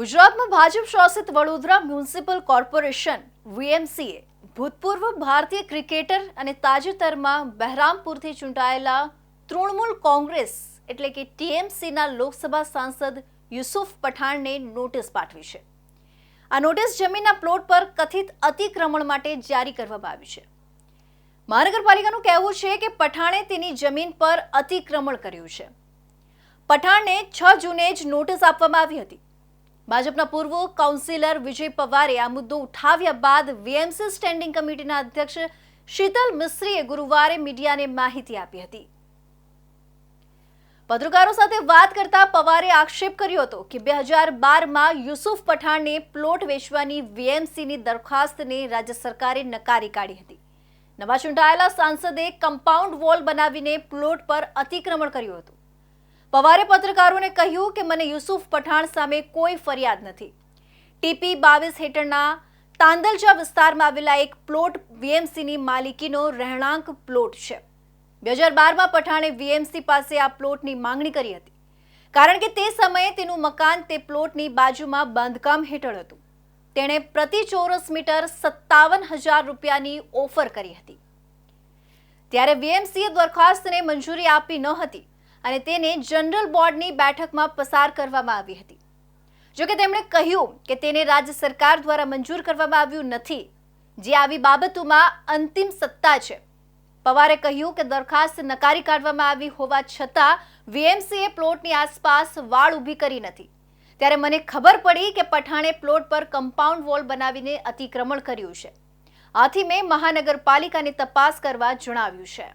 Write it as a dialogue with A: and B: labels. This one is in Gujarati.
A: ગુજરાતમાં ભાજપ શાસિત વડોદરા મ્યુનિસિપલ કોર્પોરેશન, વીએમસીએ, ભૂતપૂર્વ ભારતીય ક્રિકેટર અને તાજેતરમાં બહેરામપુરથી ચૂંટાયેલા તૃણમૂલ કોંગ્રેસ એટલે કે ટીએમસીના લોકસભા સાંસદ યુસુફ પઠાણને નોટિસ પાઠવી છે. આ નોટિસ જમીનના પ્લોટ પર કથિત અતિક્રમણ માટે જારી કરવામાં આવી છે. મહાનગરપાલિકાનું કહેવું છે કે પઠાણે તેની જમીન પર અતિક્રમણ કર્યું છે. પઠાણને છ જૂને જ નોટિસ આપવામાં આવી હતી. ભાજપના પૂર્વ કાઉન્સિલર વિજય પવારે આ મુદ્દો ઉઠાવ્યા બાદ વીએમસી સ્ટેન્ડિંગ કમિટીના અધ્યક્ષ શીતલ મિસ્ત્રીએ ગુરુવારે મીડિયાને માહિતી આપી હતી. પત્રકારો સાથે વાત કરતા પવારે આક્ષેપ કર્યો હતો કે બે હજાર બારમાં યુસુફ પઠાણને પ્લોટ વેચવાની વીએમસીની દરખાસ્તને રાજ્ય સરકારે નકારી કાઢી હતી. નવા ચૂંટાયેલા સાંસદે કમ્પાઉન્ડ વોલ બનાવીને પ્લોટ પર અતિક્રમણ કર્યું હતું. પવારે પત્રકારોને કહ્યું કે મને યુસુફ પઠાણ સામે કોઈ ફરિયાદ નથી. ટીપી બાવીસ હેઠળના તાંદલજા વિસ્તારમાં આવેલા એક પ્લોટ વીએમસીની માલિકીનો રહેણાંક પ્લોટ છે. બે હજાર બારમાં પઠાણે વીએમસી પાસે આ પ્લોટની માંગણી કરી હતી. કારણ કે તે સમયે તેનું મકાન તે પ્લોટની બાજુમાં બાંધકામ હેઠળ હતું. તેણે પ્રતિ ચોરસ મીટર સત્તાવન હજાર રૂપિયાની ઓફર કરી હતી. ત્યારે વીએમસીએ દરખાસ્તને મંજૂરી આપી ન હતી. અને તેને જનરલ બોર્ડની બેઠકમાં પસાર કરવામાં આવી હતી. જોકે તેમણે કહ્યું કે તેને રાજ્ય સરકાર દ્વારા મંજૂર કરવામાં આવ્યું નથી, જે આવી બાબતોમાં અંતિમ સત્તા છે. પવારે કહ્યું કે દરખાસ્ત નકારી કાઢવામાં આવી હોવા છતાં વીએમસીએ પ્લોટની આસપાસ વાળ ઊભી કરી નથી. ત્યારે મને ખબર પડી કે પઠાણે પ્લોટ પર કમ્પાઉન્ડ વોલ બનાવીને અતિક્રમણ કર્યું છે. આથી મેં મહાનગરપાલિકાની તપાસ કરવા જણાવ્યું છે.